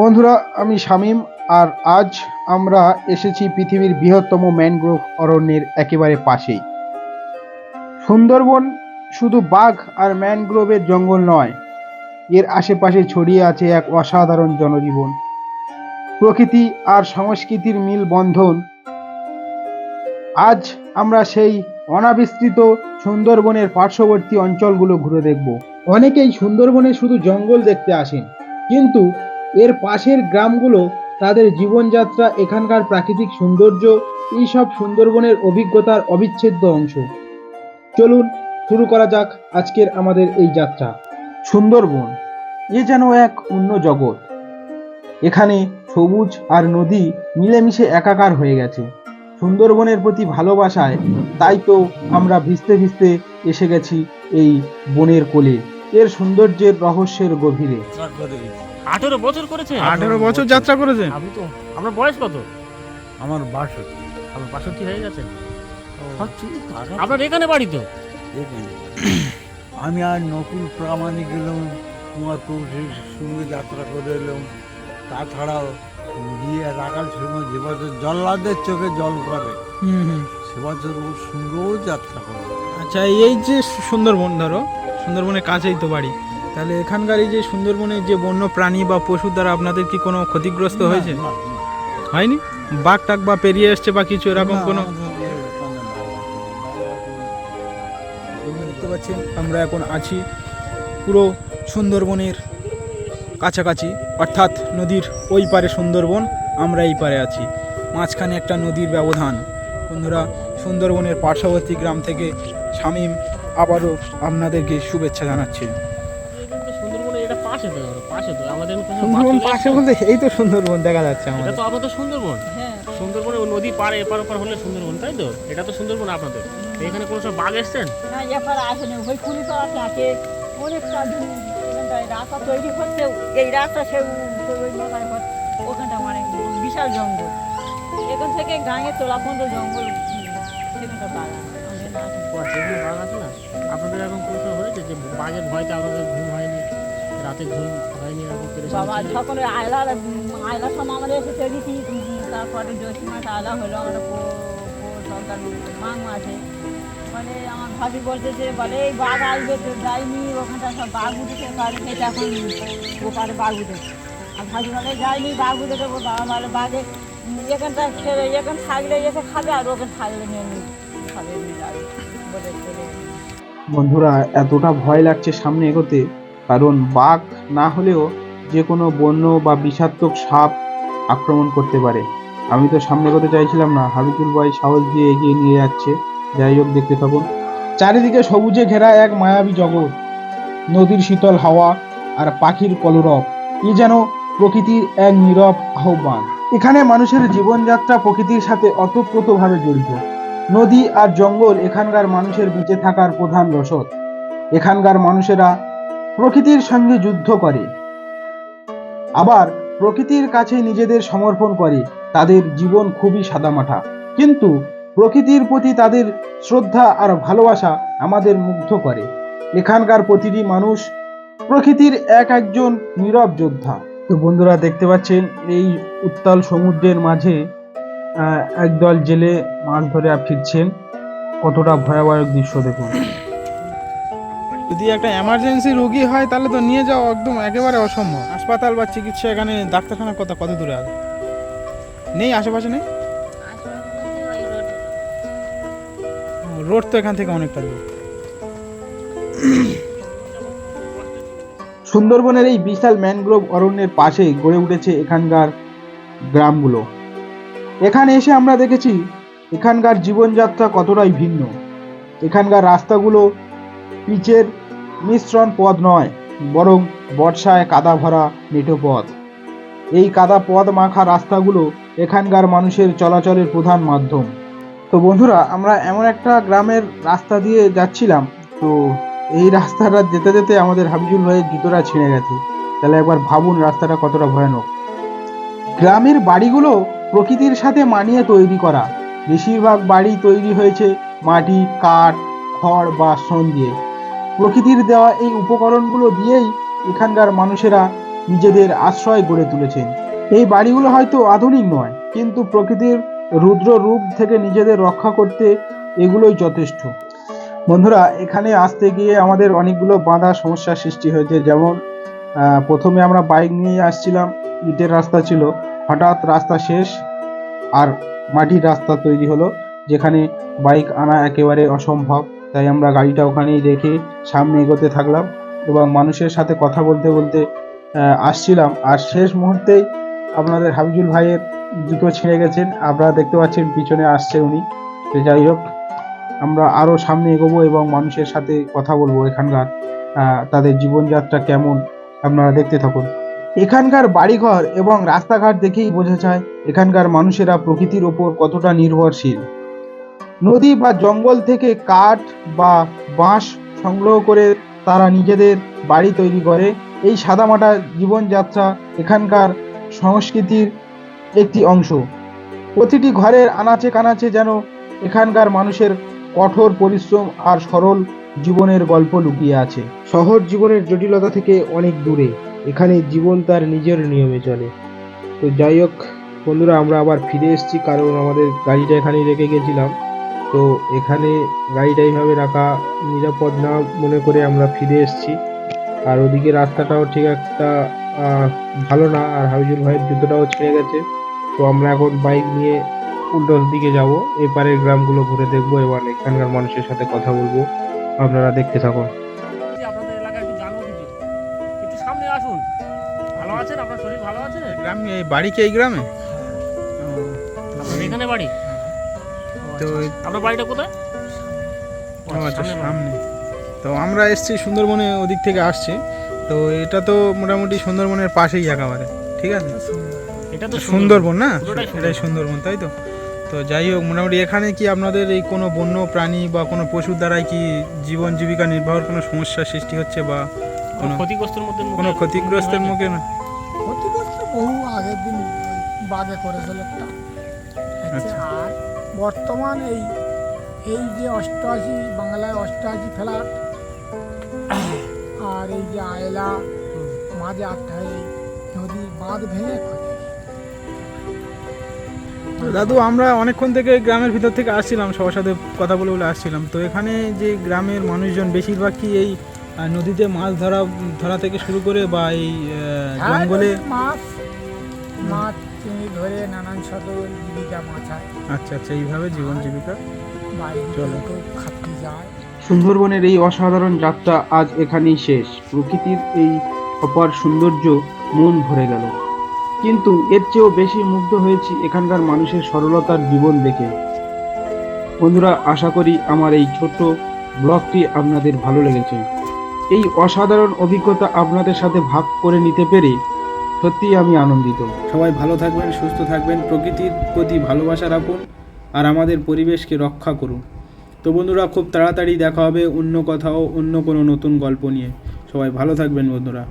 বন্ধুরা, আমি শামীম আর আজ আমরা এসেছি পৃথিবীর বৃহত্তম ম্যানগ্রোভ অরণ্যের একেবারে পাশেই। সুন্দরবন শুধু বাঘ আর ম্যানগ্রোভের জঙ্গল নয়, এর আশেপাশে ছড়িয়ে আছে এক অসাধারণ জনজীবন। প্রকৃতি আর সংস্কৃতির মিল বন্ধন। আজ আমরা সেই অনাবিস্তৃত সুন্দরবনের পার্শ্ববর্তী অঞ্চলগুলো ঘুরে দেখব। অনেকেই সুন্দরবনে শুধু জঙ্গল দেখতে আসেন, কিন্তু এর পাশের গ্রামগুলো তাদের জীবনযাত্রা, এখানকার প্রাকৃতিক সৌন্দর্য, এইসব সুন্দরবনের অভিজ্ঞতার অবিচ্ছেদ্য অংশ। চলুন শুরু করা যাক আজকের আমাদের এই যাত্রা। সুন্দরবন, এ যেন এক অন্য জগৎ। এখানে সবুজ আর নদী মিলেমিশে একাকার হয়ে গেছে। সুন্দরবনের প্রতি ভালোবাসায় তাই তো আমরা ভিজতে ভিজতে এসে গেছি এই বনের কোলে। এর সৌন্দর্যের রহস্যের গভীরে। আঠেরো বছর করেছে আঠেরো বছর যাত্রা করেছে আমি তো আপনার বয়স কত? আমার বাষট্টি। আপনার বাষট্টি হয়ে গেছে? হচ্ছে আপনার এখানে বাড়ি তো? আমি আর নকুল প্রামাণিক এলাম তোমার কৌশিক সঙ্গে যাত্রা করে এলাম। তাছাড়াও গিয়ে রাখাল সময় যে বছর জল্লাদের চোখে জল করে সে বছর ওর সঙ্গেও যাত্রা করে। আচ্ছা এই যে সুন্দরবন ধরো সুন্দরবনের কাছেই তো বাড়ি। তাহলে এখানকার এই যে সুন্দরবনের যে বন্য প্রাণী বা পশুর দ্বারা আপনাদের কি কোনো ক্ষতিগ্রস্ত হয়েছে? হয়নি? বাঘ টাক বা পেরিয়ে এসছে বা কিছু এরকম কোনো। দেখতে পাচ্ছেন আমরা এখন আছি পুরো সুন্দরবনের কাছাকাছি অর্থাৎ নদীর ওই পারে সুন্দরবন আমরা এই পারে আছি। মাঝখানে একটা নদীর ব্যবধান। বন্ধুরা সুন্দরবনের পার্শ্ববর্তী গ্রাম থেকে শামীম আবারও আপনাদেরকে শুভেচ্ছা জানাচ্ছি। পাশে তো পাশে তো। আমাদের সুন্দরবন পাশে বলতে এই তো সুন্দরবন দেখা যাচ্ছে। এটা আমাদের তো আপনাদের সুন্দরবন। সুন্দরবনে ওই নদী পারে এপার ওপার হলে সুন্দরবন তাই তো? এটা তো সুন্দরবন আপনাদের। এখানে কোনো সব বাঘ এসছেন? না এবার আসেনি ওই কুড়িপাড়াতে আছে অনেকটা রাস্তা তৈরি হচ্ছে এই রাস্তা সে ওখানটা মানে বিশাল জঙ্গল। এখান থেকে গাঁয়ে তোলা পর্যন্ত জঙ্গল সেখানটা বাগান। আচ্ছা, আপনাদের এখন কোনো হয়েছে যে বাঘের ভয়তে আপনাদের ঘুম হয়নি রাতে ঘুম হয়নি এরকম বাবা যখন ওই আয়লা আয়লার সময় আমাদের এসে চলেছি তারপরে জ্যোষ্ঠী মাস আয়লা হলো পো সরকার মাং আছে। মানে আমার ভাবি বলতেছে বলে এই বাঘ আসবে তো যাইনি ওখানটা সব বাঘ উঠেছে সেটা এখন ওপারে বাঘ উঠেছে। আর ভাবি বলে যাইনি বাঘ উঠে দেবো বাবা বলে বাঘে এখানটা খেলে এখান থাকলে এসে খাবে আর ওখানে থাকলে নিয়ে নিয়ে খাবে বলে বন্ধুরা এতটা ভয় লাগছে সামনে এগোতে। কারণ বাঘ না হলেও যে কোনো বন্য বা বিষাক্তক সাপ আক্রমণ করতে পারে। আমি তো সামনে এগোতে চাইছিলাম না। হাবিবুল ভাই সাহস দিয়ে এগিয়ে নিয়ে যাচ্ছে। যাই হোক, দেখতে থাকুন। চারিদিকে সবুজে ঘেরা এক মায়াবী জগৎ। নদীর শীতল হাওয়া আর পাখির কলরব। এ যেন প্রকৃতির এক নীরব আহ্বান। এখানে মানুষের জীবনযাত্রা প্রকৃতির সাথে অতপ্রতভাবে জড়িত। নদী আর জঙ্গল এখানকার মানুষের বেঁচে থাকার প্রধান রসদ। এখানকার মানুষেরা প্রকৃতির সঙ্গে যুদ্ধ করে। আবার প্রকৃতির কাছে নিজেদের সমর্পণ করে, তাদের জীবন খুবই সাদামাঠা। কিন্তু প্রকৃতির প্রতি তাদের শ্রদ্ধা আর ভালোবাসা আমাদের মুগ্ধ করে। এখানকার প্রতিটি মানুষ প্রকৃতির এক একজন নীরব যোদ্ধা। তো বন্ধুরা, দেখতে পাচ্ছেন, এই উত্তাল সমুদ্রের মাঝে একদল জেলে মাছ ধরে ফিরছেন। কতটা ভয়াবহ দৃশ্য দেখুন। যদি একটা এমার্জেন্সি রোগী হয়, তাহলে তো নিয়ে যাওয়া একদম একেবারে অসম্ভব। হাসপাতাল বা চিকিৎসা এখানে ডাক্তারখানা কত কত দূরে আছে নেই? আশেপাশে নেই? রোড তো এখান থেকে অনেকটা দূর। সুন্দরবনের এই বিশাল ম্যানগ্রোভ অরণ্যের পাশে গড়ে উঠেছে এখানকার গ্রামগুলো। এখানে এসে আমরা দেখেছি এখানকার জীবনযাত্রা কতটাই ভিন্ন। এখানকার রাস্তাগুলো, পিচের মিশ্রণ পথ নয়, বরং বর্ষায় কাদা ভরা মেঠো পথ এই কাদা পথ মাখা রাস্তাগুলো এখানকার মানুষের চলাচলের প্রধান মাধ্যম। তো বন্ধুরা, আমরা এমন একটা গ্রামের রাস্তা দিয়ে যাচ্ছিলাম। তো এই রাস্তাটা যেতে যেতে আমাদের হাবিজুল ভাইয়ের জুতোটা ছিঁড়ে গেছে। তাহলে একবার ভাবুন রাস্তাটা কতটা ভয়ানক। গ্রামের বাড়িগুলো প্রকৃতির সাথে মানিয়ে তৈরি করা। বেশিরভাগ বাড়ি তৈরি হয়েছে মাটি, কাঠ, খড় বা শন দিয়ে। প্রকৃতির দেওয়া এই উপকরণগুলো দিয়েই এখানকার মানুষেরা নিজেদের আশ্রয় গড়ে তুলেছেন। এই বাড়িগুলো হয়তো আধুনিক নয়, কিন্তু প্রকৃতির রুদ্র রূপ থেকে নিজেদের রক্ষা করতে এগুলোই যথেষ্ট। বন্ধুরা, এখানে আসতে গিয়ে আমাদের অনেকগুলো বাধা সমস্যার সৃষ্টি হয়েছে। যেমন প্রথমে আমরা বাইক নিয়ে আসছিলাম, ইটের রাস্তা ছিল। হঠাৎ রাস্তা শেষ আর মাটির রাস্তা তৈরি হলো, যেখানে বাইক আনা একেবারে অসম্ভব। তাই আমরা গাড়িটা ওখানেই রেখে সামনে এগোতে থাকলাম এবং মানুষের সাথে কথা বলতে বলতে আসছিলাম। আর শেষ মুহূর্তেই আপনাদের হাবিজুল ভাইয়ের জুতো ছিঁড়ে গেছেন। আপনারা দেখতে পাচ্ছেন পিছনে আসছে উনি। যাই হোক, আমরা আরও সামনে এগোবো এবং মানুষের সাথে কথা বলব এখানকার তাদের জীবনযাত্রা কেমন আপনারা দেখতে থাকুন। এখানকার বাড়িঘর এবং রাস্তাঘাট দেখেই বোঝা যায়, এখানকার মানুষেরা প্রকৃতির ওপর কতটা নির্ভরশীল। নদী বা জঙ্গল থেকে কাঠ বা বাঁশ সংগ্রহ করে তারা নিজেদের বাড়ি তৈরি করে। এই সাদামাটা জীবনযাত্রা এখানকার সংস্কৃতির একটি অংশ। প্রতিটি ঘরের আনাচে কানাচে যেন এখানকার মানুষের কঠোর পরিশ্রম আর সরল জীবনের গল্প লুকিয়ে আছে। শহর জীবনের জটিলতা থেকে অনেক দূরে। এখানে জীবন তার নিজের নিয়মে চলে। তো যাই হোক, বন্ধুরা, আমরা আবার ফিরে এসেছি কারণ আমাদের গাড়িটা এখানেই রেখে গেছিলাম। তো এখানে গাড়িটা এইভাবে রাখা নিরাপদ না মনে করে আমরা ফিরে এসেছি। আর ওদিকে রাস্তাটাও ঠিক একটা ভালো না। আর হাবিজুল ভাইয়ের জুতোটাও ছেড়ে গেছে। তো আমরা এখন বাইক নিয়ে উল্টো দিকে যাব। এপারের গ্রামগুলো ঘুরে দেখব এবং এখানকার মানুষের সাথে কথা বলব। আপনারা দেখতে থাকুন। যে আপনাদের এলাকায় একটু জানব কিছু। একটু সামনে আসুন। ভালো আছেন? আপনার শরীর ভালো আছে? গ্রামে এই বাড়ি কি এই গ্রামে? এখানে বাড়ি? তো আপনার বাড়িটা কোথায়? আচ্ছা সামনে তো আমরা এসছি সুন্দরবনে ওদিক থেকে আসছি। তো এটা তো মোটামুটি সুন্দরবনের পাশেই একেবারে ঠিক আছে? এটা তো সুন্দরবন। না? এটাই সুন্দরবন তাই তো? তো যাই হোক মোটামুটি এখানে কি আপনাদের এই কোনো বন্য প্রাণী বা কোনো পশুর দ্বারাই কি জীবন জীবিকা নির্বাহের কোনো সমস্যার সৃষ্টি হচ্ছে বা কোনো ক্ষতিগ্রস্তের মধ্যে মুখে- কোনো ক্ষতিগ্রস্তের মুখে না? ক্ষতিগ্রস্ত বহু আগের দিন বাঘে করেছিল একটা। আচ্ছা। বর্তমান এই এই যে অষ্টআশি বাংলায় অষ্টআশি ফ্ল্যাট আর এই যে আয়লা মাঝে আটটা এই নদী বাঁধ ভেঙে দাদু আমরা অনেকক্ষণ থেকে গ্রামের ভিতর থেকে আসছিলাম সবার সাথে কথা বলে বলে আসছিলাম। তো এখানে যে গ্রামের মানুষজন বেশিরভাগ কি এই নদীতে মাছ ধরা ধরা থেকে শুরু করে বা এই হ্যাঁ, জঙ্গলে মাছ মাছ চিংড়ি ধরে নানান শত জীবিকা মাছায় আচ্ছা আচ্ছা এইভাবে জীবন জীবিকা? বাইরে খাটতে যায়। সুন্দরবনের এই অসাধারণ যাত্রা আজ এখানেই শেষ। প্রকৃতির এই অপার সৌন্দর্য মন ভরে গেল। কিন্তু এর চেয়েও বেশি মুগ্ধ হয়েছি এখানকার মানুষের সরলতার জীবন দেখে। বন্ধুরা আশা করি আমার এই ছোট্ট ব্লগটি আপনাদের ভালো লেগেছে। এই অসাধারণ অভিজ্ঞতা আপনাদের সাথে ভাগ করে নিতে পেরে সত্যিই আমি আনন্দিত। সবাই ভালো থাকবেন, সুস্থ থাকবেন, প্রকৃতির প্রতি ভালোবাসা রাখুন আর আমাদের পরিবেশকে রক্ষা করুন। তো বন্ধুরা, খুব তাড়াতাড়ি দেখা হবে অন্য কোথাও, অন্য কোনো নতুন গল্প নিয়ে। সবাই ভালো থাকবেন বন্ধুরা।